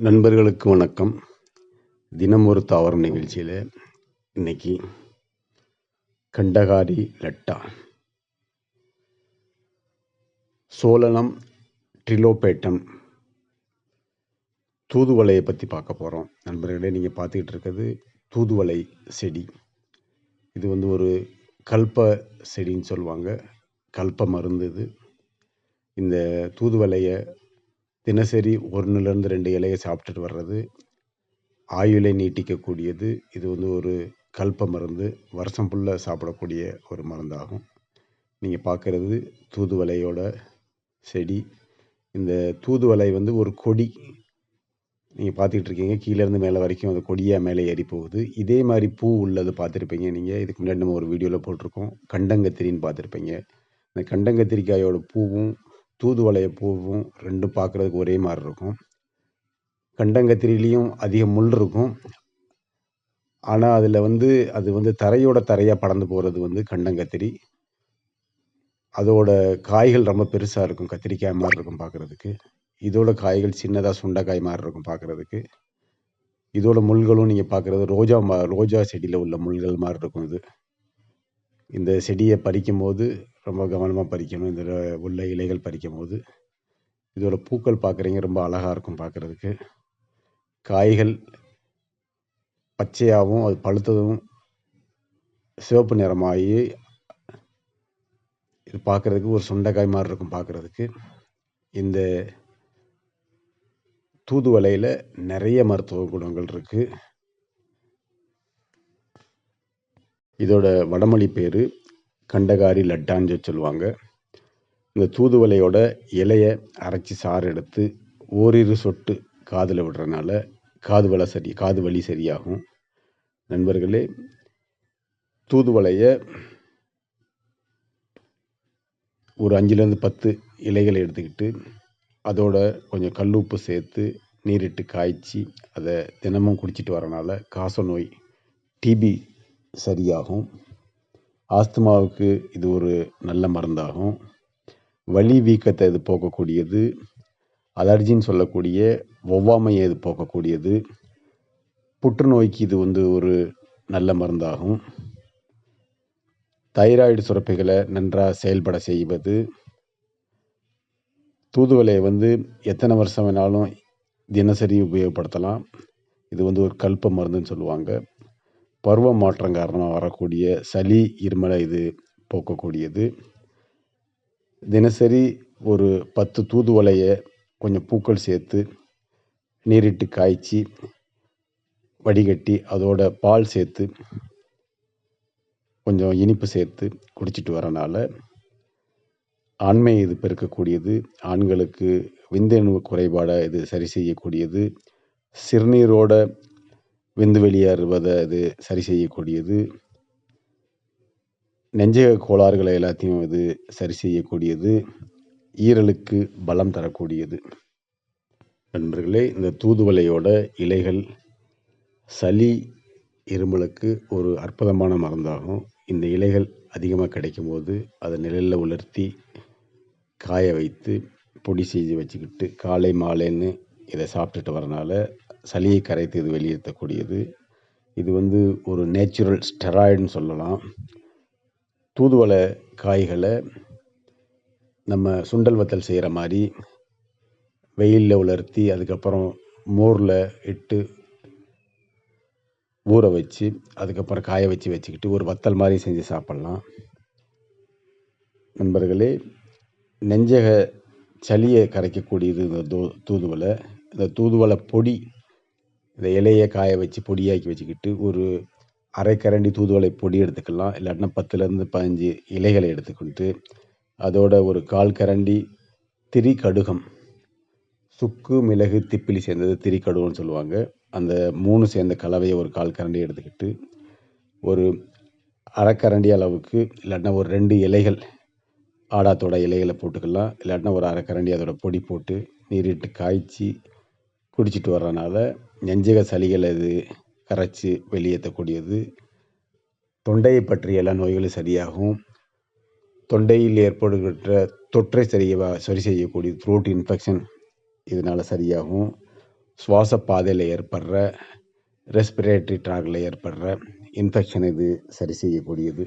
நண்பர்களுக்கு வணக்கம். தினம் ஒரு தாவரம் நிகழ்ச்சியில் இன்னைக்கு கண்டகாரி லட்டா. சோழனம் ட்ரிலோபேட்டம் தூதுவளையை பற்றி பார்க்க போகிறோம் நண்பர்களே நீங்கள் பார்த்துக்கிட்டு இருக்கிறது தூதுவளை செடி. இது வந்து ஒரு கல்ப செடின்னு சொல்லுவாங்க. கல்ப மருந்து இது. இந்த தூதுவளையை தினசரி ஒன்றுலேருந்து ரெண்டு இலையை சாப்பிட்டுட்டு வர்றது ஆயுளை நீட்டிக்கக்கூடியது. இது வந்து ஒரு கல்ப மருந்து வருஷம் ஃபுல்லாக சாப்பிடக்கூடிய ஒரு மருந்தாகும். நீங்கள் பார்க்குறது தூதுவளையோட செடி. இந்த தூதுவளை வந்து ஒரு கொடி. நீங்கள் பார்த்துக்கிட்டு இருக்கீங்க கீழேருந்து மேலே வரைக்கும் அந்த கொடியாக மேலே ஏறி போகுது. இதே மாதிரி பூ உள்ளது பார்த்துருப்பீங்க நீங்கள் இதுக்கு முன்னாடி நம்ம ஒரு வீடியோவில் போட்டிருக்கோம் கண்டங்கத்திரின்னு பார்த்துருப்பீங்க இந்த கண்டங்கத்திரிக்காயோட பூவும் தூதுவளைய பூவும் ரெண்டும் பார்க்குறதுக்கு ஒரே மாதிரி இருக்கும். கண்டங்கத்திரிலையும் அதிக முள் இருக்கும். ஆனால் அதில் வந்து அது வந்து தரையோட தரையாக படந்து போகிறது வந்து கண்டங்கத்திரி. அதோட காய்கள் ரொம்ப பெருசாக இருக்கும். கத்திரிக்காய் மாதிரி இருக்கும் பார்க்குறதுக்கு இதோட காய்கள் சின்னதாக சுண்டைக்காய் மாதிரி இருக்கும் பார்க்குறதுக்கு இதோட முள்களும் நீங்கள் பார்க்குறது ரோஜா மா ரோஜா செடியில் உள்ள முள்கள் மாதிரி இருக்கும் இது. இந்த செடியை பறிக்கும் போது ரொம்ப கவனமாக பறிக்கணும் இதில் உள்ள இலைகள் பறிக்கும் போது இதோட பூக்கள் பார்க்குறீங்க. ரொம்ப அழகாக இருக்கும் பார்க்குறதுக்கு. காய்கள் பச்சையாகவும் அது பழுத்ததும் சிவப்பு நிறமாகி இது பார்க்குறதுக்கு ஒரு சுண்டைக்காய் மாதிரி இருக்கும் பார்க்குறதுக்கு. இந்த தூதுவலையில் நிறைய மருத்துவ குணங்கள் இருக்குது இதோட வடமொழி பேர் கண்டகாரி லட்டான்னு சொல்லுவாங்க. இந்த தூதுவளையோட இலையை அரைச்சி சாறு எடுத்து ஓரிரு சொட்டு காதில் விடுறதுனால காது வலை சரி காது வலி சரியாகும். நண்பர்களே தூதுவளையை ஒரு அஞ்சுலேருந்து பத்து இலைகளை எடுத்துக்கிட்டு அதோட கொஞ்சம் கல் உப்பு சேர்த்து நீரிட்டு காய்ச்சி அதை தினமும் குடிச்சிட்டு வரனால காச நோய் டிபி சரியாகும். ஆஸ்துமாவுக்கு இது ஒரு நல்ல மருந்தாகும். வலி வீக்கத்தை இது போக்கக்கூடியது. அலர்ஜின்னு சொல்லக்கூடிய ஒவ்வாமையை இது போக்கக்கூடியது. புற்றுநோய்க்கு இது வந்து ஒரு நல்ல மருந்தாகும். தைராய்டு சுரப்பிகளை நன்றாக செயல்பட செய்வது. தூதுவலையை வந்து எத்தனை வருஷம் வேணாலும் தினசரி உபயோகப்படுத்தலாம். இது வந்து ஒரு கல்ப மருந்துன்னு சொல்லுவாங்க. பருவ மாற்றம் காரணமாக வரக்கூடிய சளி இருமலை இது போக்கக்கூடியது. தினசரி ஒரு பத்து தூதுவளையை கொஞ்சம் பூக்கள் சேர்த்து நீரிட்டு காய்ச்சி வடிகட்டி அதோட பால் சேர்த்து கொஞ்சம் இனிப்பு சேர்த்து குடிச்சிட்டு வரனால ஆண்மை இது பெருக்கக்கூடியது. ஆண்களுக்கு விந்தணு குறைபாடை இது சரி செய்யக்கூடியது. சிறுநீரோட விந்து வெளியேறுவதை இது சரி செய்யக்கூடியது. நெஞ்சக கோளாறுகளை எல்லாத்தையும் இது சரி செய்யக்கூடியது. ஈரலுக்கு பலம் தரக்கூடியது. நண்பர்களே இந்த தூதுவளையோட இலைகள் சளி இருமலுக்கு ஒரு அற்புதமான மருந்தாகும். இந்த இலைகள் அதிகமாக கிடைக்கும்போது அதை நிழலில் உலர்த்தி காய வைத்து பொடி செஞ்சு வச்சுக்கிட்டு காலை மாலைன்னு இதை சாப்பிட்டுட்டு வரனால சளியை கரைத்து இது வெளியேற்றக்கூடியது. இது வந்து ஒரு நேச்சுரல் ஸ்டெராய்டுன்னு சொல்லலாம். தூதுவளை காய்களை நம்ம சுண்டல் வத்தல் செய்கிற மாதிரி வெயிலில் உலர்த்தி அதுக்கப்புறம் மோரில் இட்டு ஊற வச்சு அதுக்கப்புறம் காய வச்சு வச்சுக்கிட்டு ஒரு வத்தல் மாதிரி செஞ்சு சாப்பிட்லாம். நண்பர்களே நெஞ்சக சளியை கரைக்கக்கூடியது இந்த தூ தூதுவளை. இந்த தூதுவளை பொடி இந்த இலையை காய வச்சு பொடியாக்கி வச்சுக்கிட்டு ஒரு அரைக்கரண்டி தூதுவளை பொடி எடுத்துக்கலாம். இல்லாட்டினா பத்துலேருந்து பதினஞ்சு இலைகளை எடுத்துக்கிட்டு அதோட ஒரு கால் கரண்டி திரி கடுகம் சுக்கு மிளகு திப்பிலி சேர்ந்தது திரி கடுகம்னு சொல்லுவாங்க. அந்த மூணு சேர்ந்த கலவையை ஒரு கால் கரண்டி எடுத்துக்கிட்டு ஒரு அரைக்கரண்டி அளவுக்கு இல்லாட்டினா ஒரு ரெண்டு இலைகள் ஆடாத்தோட இலைகளை போட்டுக்கலாம். இல்லாட்டினா ஒரு அரைக்கரண்டி அதோட பொடி போட்டு நீரிட்டு காய்ச்சி குடிச்சிட்டு வர்றனால நெஞ்சக சளிகளை அது கரைச்சி வெளியேற்றக்கூடியது. தொண்டையை பற்றிய எல்லா நோய்களும் சரியாகும். தொண்டையில் ஏற்படுகின்ற தொற்றை சரியவா சரி செய்யக்கூடிய த்ரோட் இன்ஃபெக்ஷன் இதனால் சரியாகும். சுவாச பாதையில் ஏற்படுற ரெஸ்பிரேட்டரி ட்ராக்ல ஏற்படுற இன்ஃபெக்ஷன் இது சரி செய்யக்கூடியது.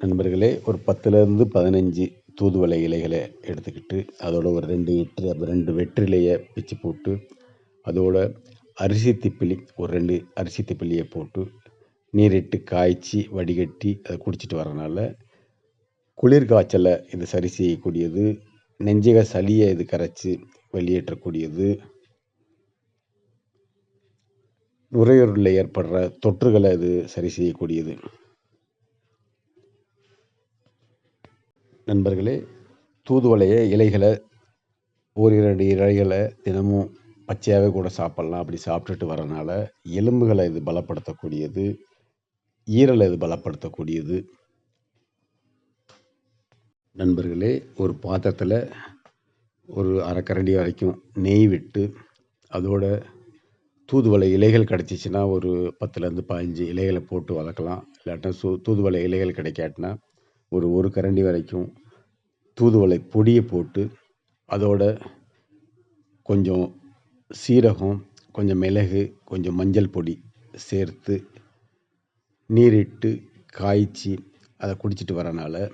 நண்பர்களே ஒரு பத்துலேருந்து பதினஞ்சு தூதுவளை இலைகளை எடுத்துக்கிட்டு அதோட ஒரு ரெண்டு இட்டு அப்புறம் ரெண்டு வெற்றிலையை பிச்சு போட்டு அதோட அரிசி திப்பிலி ஒரு ரெண்டு அரிசி திப்பிலியை போட்டு நீரிட்டு காய்ச்சி வடிகட்டி அதை குடிச்சிட்டு வரனால குளிர் காய்ச்சலை இது சரி செய்யக்கூடியது நெஞ்சக சளியை இது கரைச்சி வெளியேற்றக்கூடியது. நுரையீரலில் ஏற்படுற தொற்றுகளை இது சரி செய்யக்கூடியது. நண்பர்களே தூதுவளைய இலைகளை ஒரு இரண்டு இலைகளை தினமும் பச்சையாகவே கூட சாப்பிட்லாம். அப்படி சாப்பிட்டுட்டு வரனால எலும்புகளை இது பலப்படுத்தக்கூடியது ஈரலை இது பலப்படுத்தக்கூடியது. நண்பர்களே ஒரு பாத்திரத்தில் ஒரு அரைக்கரண்டி வரைக்கும் நெய் விட்டு அதோட தூதுவளை இலைகள் கிடச்சிச்சின்னா ஒரு பத்துலேருந்து பதினஞ்சு இலைகளை போட்டு வளர்க்கலாம் இல்லாட்டா சூ தூதுவளை இலைகள் கிடைக்காட்டினா ஒரு ஒரு கரண்டி வரைக்கும் தூதுவளை பொடியை போட்டு அதோட கொஞ்சம் சீரகம் கொஞ்சம் மிளகு கொஞ்சம் மஞ்சள் பொடி சேர்த்து நீரிட்டு காய்ச்சி அதை குடிச்சிட்டு வரனால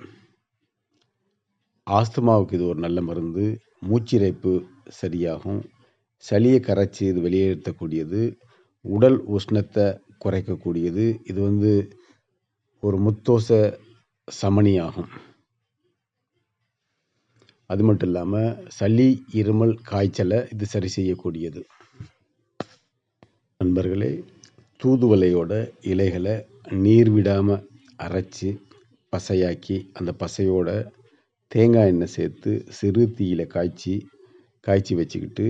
ஆஸ்துமாவுக்கு இது ஒரு நல்ல மருந்து. மூச்சிறைப்பு சரியாகும். சளியை கரைச்சி இது வெளியேற்றக்கூடியது. உடல் உஷ்ணத்தை குறைக்கக்கூடியது. இது வந்து ஒரு முத்தோச சமணியாகும். அது மட்டும் இல்லாமல் சளி இருமல் காய்ச்சலை இது சரி செய்யக்கூடியது. நண்பர்களே தூதுவளையோட இலைகளை நீர் விடாமல் அரைச்சி பசையாக்கி அந்த பசையோட தேங்காய் எண்ணெய் சேர்த்து சிறு தீயில் காய்ச்சி காய்ச்சி வச்சுக்கிட்டு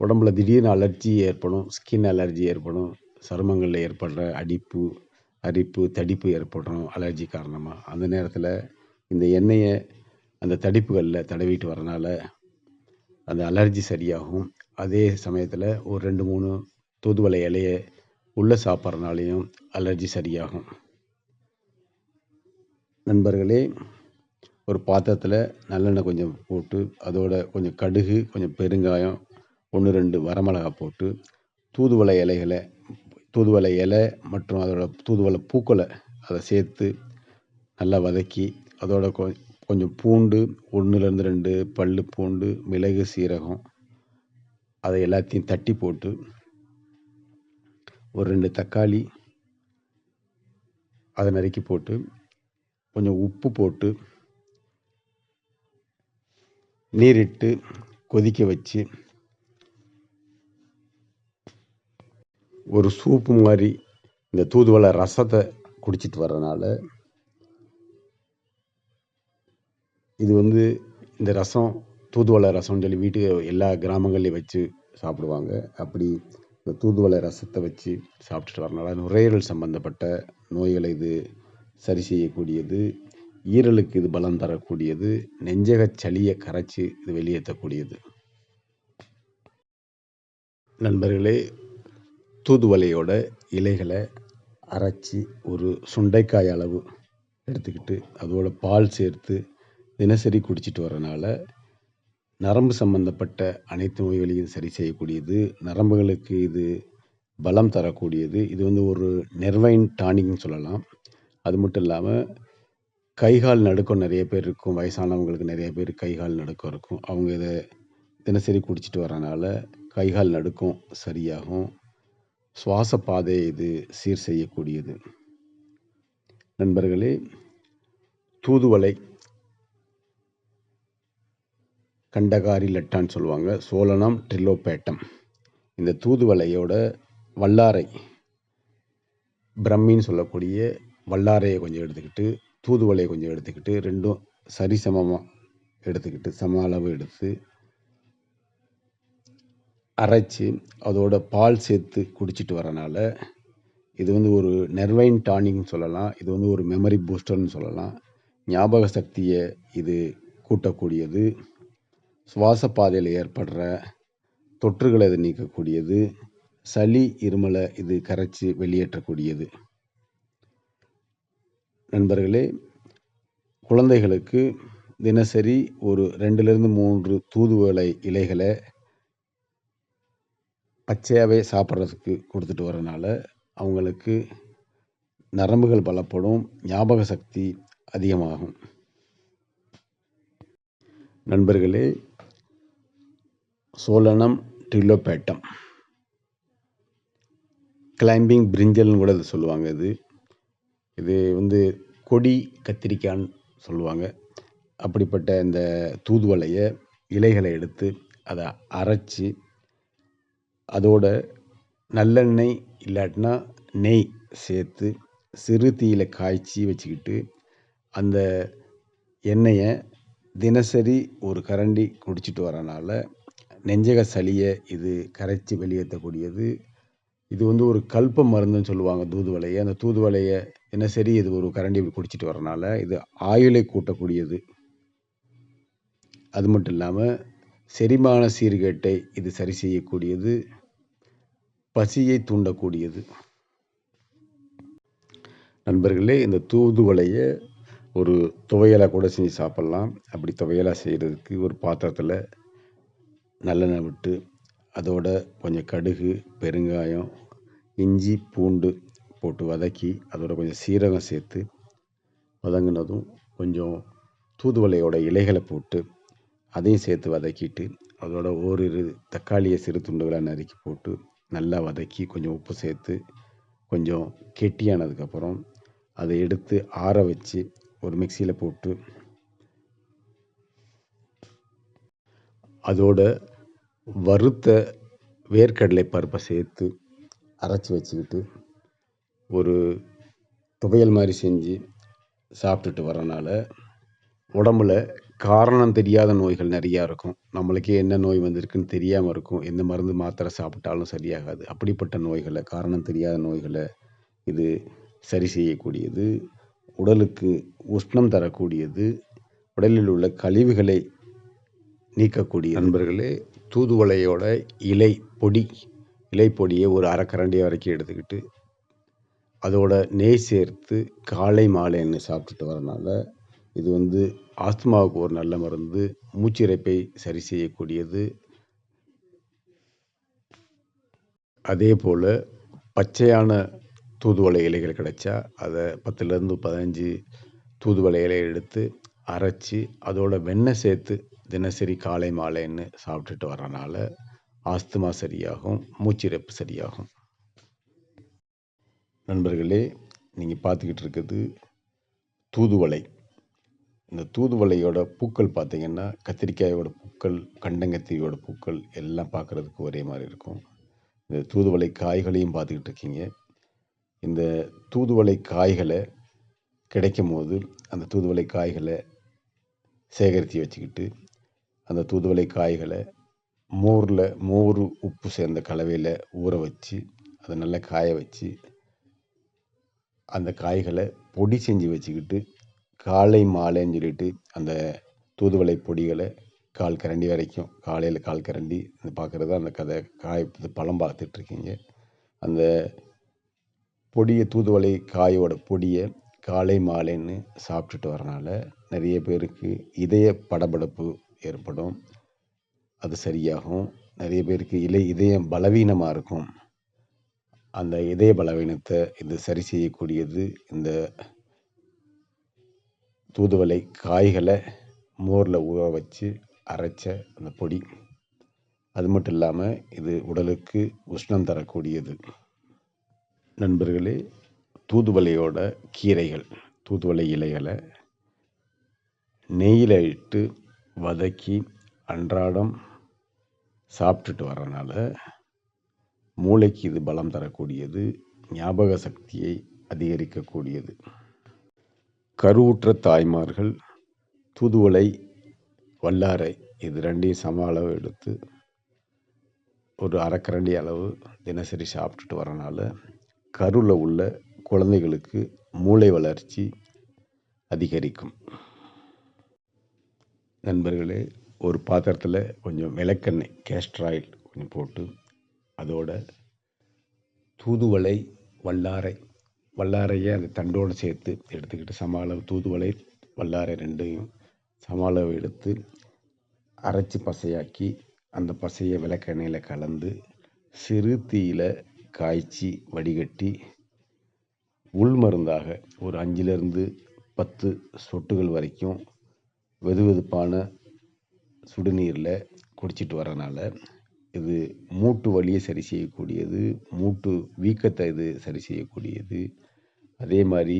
உடம்புல திடீர்னு அலர்ஜி ஏற்படும் ஸ்கின் அலர்ஜி ஏற்படும் சருமங்களில் ஏற்படுற அடிப்பு அரிப்பு தடிப்பு ஏற்படும் அலர்ஜி காரணமாக அந்த நேரத்தில் இந்த எண்ணெயை அந்த தடிப்புகளில் தடவிட்டு வரனால அந்த அலர்ஜி சரியாகும். அதே சமயத்தில் ஒரு ரெண்டு மூணு தூதுவளை இலையை உள்ளே சாப்பிட்றனாலையும் அலர்ஜி சரியாகும். நண்பர்களே ஒரு பாத்திரத்தில் நல்லெண்ணெய் கொஞ்சம் போட்டு அதோட கொஞ்சம் கடுகு கொஞ்சம் பெருங்காயம் ஒன்று ரெண்டு வரமிளகா போட்டு தூதுவளை இலைகளை தூதுவளை இலை மற்றும் அதோட தூதுவளை பூக்களை அதை சேர்த்து நல்லா வதக்கி அதோட கொ கொஞ்சம் பூண்டு ஒன்றுலேருந்து ரெண்டு பல் பூண்டு மிளகு சீரகம் அதை எல்லாத்தையும் தட்டி போட்டு ஒரு ரெண்டு தக்காளி அதை நறுக்கி போட்டு கொஞ்சம் உப்பு போட்டு நீரிட்டு கொதிக்க வச்சு ஒரு சூப்பு மாதிரி இந்த தூதுவளை ரசத்தை குடிச்சிட்டு வர்றதுனால இது வந்து இந்த ரசம் தூதுவளை ரசம்னு சொல்லி வீட்டுக்கு எல்லா கிராமங்கள்லேயும் வச்சு சாப்பிடுவாங்க. அப்படி இந்த தூதுவளை ரசத்தை வச்சு சாப்பிட்டுட்டு வரனால நுரையீரல் சம்பந்தப்பட்ட நோய்களை இது சரி செய்யக்கூடியது ஈரலுக்கு இது பலம் தரக்கூடியது நெஞ்சக சளியை கரைச்சி இது வெளியேற்றக்கூடியது. நண்பர்களே தூதுவளையோட இலைகளை அரைச்சி ஒரு சுண்டைக்காய் அளவு எடுத்துக்கிட்டு அதோட பால் சேர்த்து தினசரி குடிச்சிட்டு வரனால நரம்பு சம்பந்தப்பட்ட அனைத்து நோய்களையும் சரி செய்யக்கூடியது. நரம்புகளுக்கு இது பலம் தரக்கூடியது. இது வந்து ஒரு நெர்வைன் டானிக்னு சொல்லலாம். அது மட்டும் இல்லாமல் கைகால் நடுக்கம் நிறைய பேர் இருக்கும். வயசானவங்களுக்கு நிறைய பேர் கைகால் நடுக்கம் இருக்கும். அவங்க இதை தினசரி குடிச்சிட்டு வரனால கைகால் நடுக்கம் சரியாகும். சுவாச பாதையை இது சீர் செய்யக்கூடியது. நண்பர்களே தூதுவளை கண்டகாரி லட்டான்னு சொல்லுவாங்க. சோழனம் ட்ரில்லோப்பேட்டம் இந்த தூதுவளையோட வல்லாரை பிரம்மின்னு சொல்லக்கூடிய வல்லாரையை கொஞ்சம் எடுத்துக்கிட்டு தூதுவளையை கொஞ்சம் எடுத்துக்கிட்டு ரெண்டும் சரிசமமாக எடுத்துக்கிட்டு சம அளவு எடுத்து அரைச்சி அதோட பால் சேர்த்து குடிச்சிட்டு வரனால இது வந்து ஒரு நெர்வைன் டானிங்னு சொல்லலாம். இது வந்து ஒரு மெமரி பூஸ்டர்னு சொல்லலாம். ஞாபக சக்தியை இது கூட்டக்கூடியது. சுவாச பாதையில் ஏற்படுற தொற்றுகளை இது நீக்கக்கூடியது. சளி இருமலை இது கரைச்சி வெளியேற்றக்கூடியது. நண்பர்களே குழந்தைகளுக்கு தினசரி ஒரு ரெண்டுலேருந்து மூன்று தூதுவளை இலைகளை பச்சையாகவே சாப்பிட்றதுக்கு கொடுத்துட்டு வரனால அவங்களுக்கு நரம்புகள் பலப்படும் ஞாபக சக்தி அதிகமாகும். நண்பர்களே சோழனம் டிலோபேட்டம் கிளைம்பிங் பிரிஞ்சல்னு கூட இது சொல்லுவாங்க இது. இது வந்து கொடி கத்திரிக்காய்ன்னு சொல்லுவாங்க. அப்படிப்பட்ட இந்த தூதுவலையை இலைகளை எடுத்து அதை அரைச்சி அதோட நல்லெண்ணெய் இல்லாட்டினா நெய் சேர்த்து சிறு தீயில காய்ச்சி வச்சுக்கிட்டு அந்த எண்ணெயை தினசரி ஒரு கரண்டி குடிச்சிட்டு வரனால நெஞ்சக சளியை இது கரைச்சி வெளியேற்றக்கூடியது. இது வந்து ஒரு கல்ப மருந்துன்னு சொல்லுவாங்க தூதுவளையை. அந்த தூதுவளையை தினசரி இது ஒரு கரண்டி குடிச்சிட்டு வரனால இது ஆயுளை கூட்டக்கூடியது. அது மட்டும் இல்லாமல் செரிமான சீர்கேட்டை இது சரி செய்யக்கூடியது. பசியை தூண்டக்கூடியது. நண்பர்களே இந்த தூதுவளையை ஒரு துவையலாக கூட செஞ்சு சாப்பிட்லாம். அப்படி துவையலாக செய்கிறதுக்கு ஒரு பாத்திரத்தில் நல்லெண்ணெய் விட்டு அதோட கொஞ்சம் கடுகு பெருங்காயம் இஞ்சி பூண்டு போட்டு வதக்கி அதோட கொஞ்சம் சீரகம் சேர்த்து வதங்கினதும் கொஞ்சம் தூதுவளையோட இலைகளை போட்டு அதையும் சேர்த்து வதக்கிட்டு அதோட ஓரிரு தக்காளியை சிறு துண்டுகளாக நறுக்கி போட்டு நல்லா வதக்கி கொஞ்சம் உப்பு சேர்த்து கொஞ்சம் கெட்டியானதுக்கப்புறம் அதை எடுத்து ஆற வச்சு ஒரு மிக்சியில் போட்டு அதோட வறுத்த வேர்க்கடலை பருப்பை சேர்த்து அரைச்சி வச்சுக்கிட்டு ஒரு துவையல் மாதிரி செஞ்சு சாப்பிட்டுட்டு வரனால உடம்புல காரணம் தெரியாத நோய்கள் நிறையா இருக்கும். நம்மளுக்கே என்ன நோய் வந்திருக்குன்னு தெரியாமல் இருக்கும். எந்த மருந்து மாத்திரை சாப்பிட்டாலும் சரியாகாது. அப்படிப்பட்ட நோய்களை காரணம் தெரியாத நோய்களை இது சரி செய்யக்கூடியது. உடலுக்கு உஷ்ணம் தரக்கூடியது. உடலில் உள்ள கழிவுகளை நீக்கக்கூடிய நண்பர்களே தூதுவளையோட இலை பொடி இலை பொடியை ஒரு அரைக்கரண்டியை வரைக்கும் எடுத்துக்கிட்டு அதோட நெய் சேர்த்து காலை மாலைன்னு சாப்பிட்டுட்டு வரனால இது வந்து ஆஸ்துமாவுக்கு ஒரு நல்ல மருந்து மூச்சிறைப்பை சரி செய்யக்கூடியது. அதே போல் பச்சையான தூதுவளை இலைகள் கிடைச்சா அதை பத்துலேருந்து பதினஞ்சு தூதுவளை இலையை எடுத்து அரைச்சி அதோட வெண்ணெய் சேர்த்து தினசரி காலை மாலைன்னு சாப்பிட்டுட்டு வரனால ஆஸ்துமா சரியாகும் மூச்சிறப்பு சரியாகும். நண்பர்களே நீங்கள் பார்த்துக்கிட்டு இருக்கிறது தூதுவளை. இந்த தூதுவளையோட பூக்கள் பார்த்தீங்கன்னா கத்திரிக்காயோட பூக்கள் கண்டங்கத்திரியோட பூக்கள் எல்லாம் பார்க்குறதுக்கு ஒரே மாதிரி இருக்கும். இந்த தூதுவளை காய்களையும் பார்த்துக்கிட்டு இருக்கீங்க. இந்த தூதுவளை காய்களை கிடைக்கும் போது அந்த தூதுவளை காய்களை சேகரித்து வச்சுக்கிட்டு அந்த தூதுவளை காய்களை மோரில் மோர் உப்பு சேர்ந்த கலவையில் ஊற வச்சு அதை நல்லா காய வச்சு அந்த காய்களை பொடி செஞ்சு வச்சுக்கிட்டு காலை மாலைன்னு சொல்லிட்டு அந்த தூதுவளை பொடிகளை கால் கரண்டி வரைக்கும் காலையில் கால் கரண்டி பார்க்குறது அந்த கதை. காய் பழம் பார்த்துட்ருக்கீங்க அந்த பொடியை தூதுவளை காயோட பொடியை காலை மாலைன்னு சாப்பிட்டுட்டு வரனால நிறைய பேருக்கு இதய படபடப்பு ஏற்படும். அது சரியாகும். நிறைய பேருக்கு இலை இதயம் பலவீனமாக இருக்கும். அந்த இதய பலவீனத்தை இது சரி செய்யக்கூடியது இந்த தூதுவளை காய்களை மோரில் ஊற வச்சு அரைச்ச அந்த பொடி. அது மட்டும் இல்லாமல் இது உடலுக்கு உஷ்ணம் தரக்கூடியது. நண்பர்களே தூதுவளையோட கீரைகள் தூதுவளை இலைகளை நெய்யில் இட்டு வதக்கி அன்றாடம் சாப்பிட்டுட்டு வர்றனால மூளைக்கு இது பலம் தரக்கூடியது ஞாபக சக்தியை அதிகரிக்கக்கூடியது. கருவுற்ற தாய்மார்கள் தூதுவளை வல்லாரை இது ரெண்டையும் சம அளவு எடுத்து ஒரு அரைக்கரண்டி அளவு தினசரி சாப்பிட்டுட்டு வரனால கருவில் உள்ள குழந்தைகளுக்கு மூளை வளர்ச்சி அதிகரிக்கும். நண்பர்களே ஒரு பாத்திரத்தில் கொஞ்சம் விளக்கெண்ணெய் கேஸ்டர் ஆயில் கொஞ்சம் போட்டு அதோட தூதுவளை வல்லாரை வல்லாரையை அந்த தண்டோடு சேர்த்து எடுத்துக்கிட்டு சம அளவு தூதுவளை வல்லாரை ரெண்டையும் சம அளவு எடுத்து அரைச்சி பசையாக்கி அந்த பசையை விளக்கெண்ணெயில் கலந்து சிறு தீயில் காய்ச்சி வடிகட்டி உள் மருந்தாக ஒரு அஞ்சிலிருந்து பத்து சொட்டுகள் வரைக்கும் வெது வெதுப்பான சுடுநீரில் குடிச்சிட்டு வரனால இது மூட்டு வலியை சரி செய்யக்கூடியது மூட்டு வீக்கத்தை இது சரி செய்யக்கூடியது. அதே மாதிரி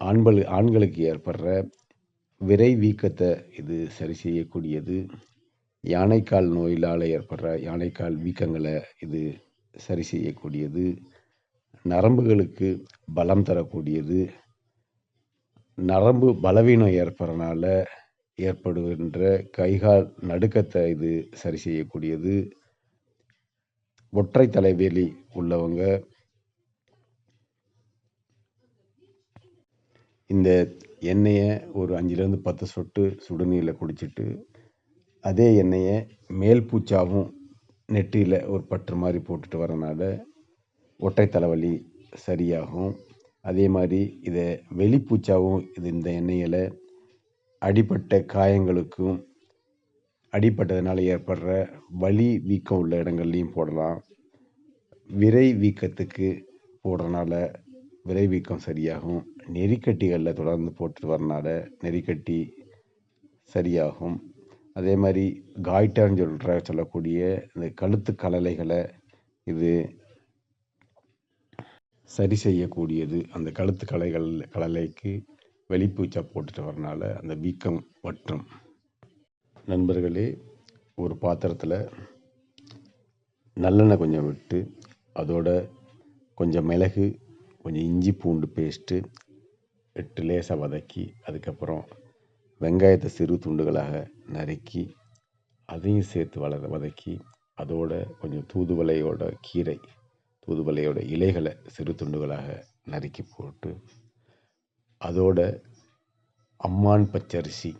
ஆண்கள் ஆண்களுக்கு ஏற்படுற விரை வீக்கத்தை இது சரி செய்யக்கூடியது. யானைக்கால் நோயினால் ஏற்படுற யானைக்கால் வீக்கங்களை இது சரி செய்யக்கூடியது. நரம்புகளுக்கு பலம் தரக்கூடியது. நரம்பு பலவீனம் ஏற்படுறனால ஏற்படுகின்ற கைகால் நடுக்கத்தை இது சரி செய்யக்கூடியது. ஒற்றை தலைவேலி உள்ளவங்க இந்த எண்ணெயை ஒரு அஞ்சுலேருந்து பத்து சொட்டு சுடுநீரில் குடிச்சிட்டு அதே எண்ணெயை மேல் பூச்சாவும் நெற்றியில் ஒரு பற்று மாதிரி போட்டுட்டு வரனால ஒற்றை தலைவலி சரியாகும். அதே மாதிரி இதை வெளிப்பூச்சாகவும் இது இந்த எண்ணெயில் அடிப்பட்ட காயங்களுக்கும் அடிப்பட்டதுனால ஏற்படுற வலி வீக்கம் உள்ள இடங்கள்லையும் போடலாம். விரை வீக்கத்துக்கு போடுறனால விரை வீக்கம் சரியாகும். நெறிக்கட்டிகளில் தொடர்ந்து போட்டுட்டு வரனால நெறிக்கட்டி சரியாகும். அதே மாதிரி காய்டான்னு சொல்கிற சொல்லக்கூடிய இந்த கழுத்து கலலைகளை இது சரி செய்யக்கூடியது. அந்த கழுத்து கலைகள் கலலைக்கு வெளிப்பூச்சா போட்டுட்டு வரனால அந்த வீக்கம் வற்றும் நண்பர்களே ஒரு பாத்திரத்தில் நல்லெண்ணெய் கொஞ்சம் விட்டு அதோட கொஞ்சம் மிளகு கொஞ்சம் இஞ்சி பூண்டு பேஸ்ட்டு எட்டு லேசாக வதக்கி அதுக்கப்புறம் வெங்காயத்தை சிறு துண்டுகளாக நறுக்கி அதையும் சேர்த்து வளர வதக்கி அதோட கொஞ்சம் தூதுவளையோட கீரை தூதுவளையோட இலைகளை சிறு துண்டுகளாக நறுக்கி போட்டு அதோட அம்மான் பச்சரிசி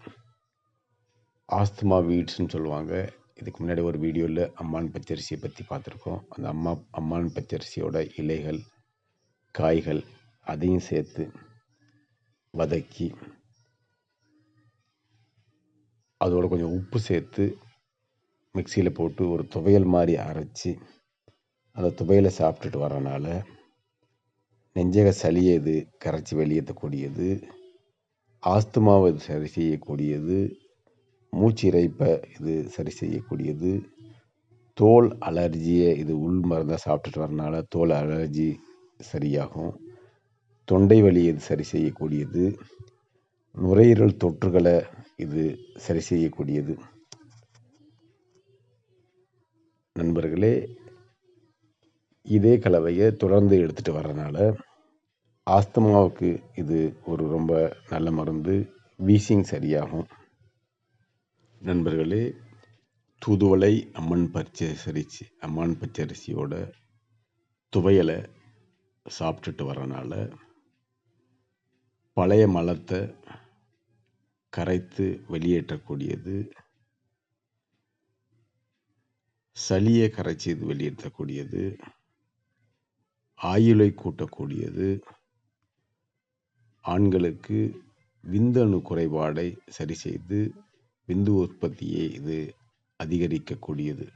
ஆஸ்துமா வீட்ஸ்ன்னு சொல்லுவாங்க. இதுக்கு முன்னாடி ஒரு வீடியோவில் அம்மான் பச்சரிசியை பற்றி பார்த்துருக்கோம். அந்த அம்மா அம்மான் பச்சரிசியோட இலைகள் காய்கள் அதையும் சேர்த்து வதக்கி அதோட கொஞ்சம் உப்பு சேர்த்து மிக்சியில் போட்டு ஒரு துவையல் மாதிரி அரைச்சி அந்த துவையில் சாப்பிட்டுட்டு வரனால நெஞ்சக சளியை இது கரைச்சி வெளியேற்றக்கூடியது ஆஸ்துமாவை இது சரி செய்யக்கூடியது மூச்சு இறைப்பை இது சரி செய்யக்கூடியது தோல் அலர்ஜியை இது உள் மருந்தாக சாப்பிட்டுட்டு வரனால தோல் அலர்ஜி சரியாகும் தொண்டை வலி இது சரி செய்யக்கூடியது நுரையீரல் தொற்றுகளை இது சரி செய்யக்கூடியது. நண்பர்களே இதே கலவையை தொடர்ந்து எடுத்துகிட்டு வர்றனால ஆஸ்துமாவுக்கு இது ஒரு ரொம்ப நல்ல மருந்து வீசிங் சரியாகும். நண்பர்களே தூதுவளை அம்மன் பச்சரிசி அம்மன் பச்சரிசியோட துவையலை சாப்பிட்டுட்டு வரனால பழைய மலத்தை கரைத்து வெளியேற்றக்கூடியது சளியை கரைச்சி இது வெளியேற்றக்கூடியது ஆயுளை கூட்டக்கூடியது. ஆண்களுக்கு விந்தணு குறைபாடை சரி செய்து விந்து உற்பத்தியை இது அதிகரிக்கக்கூடியது.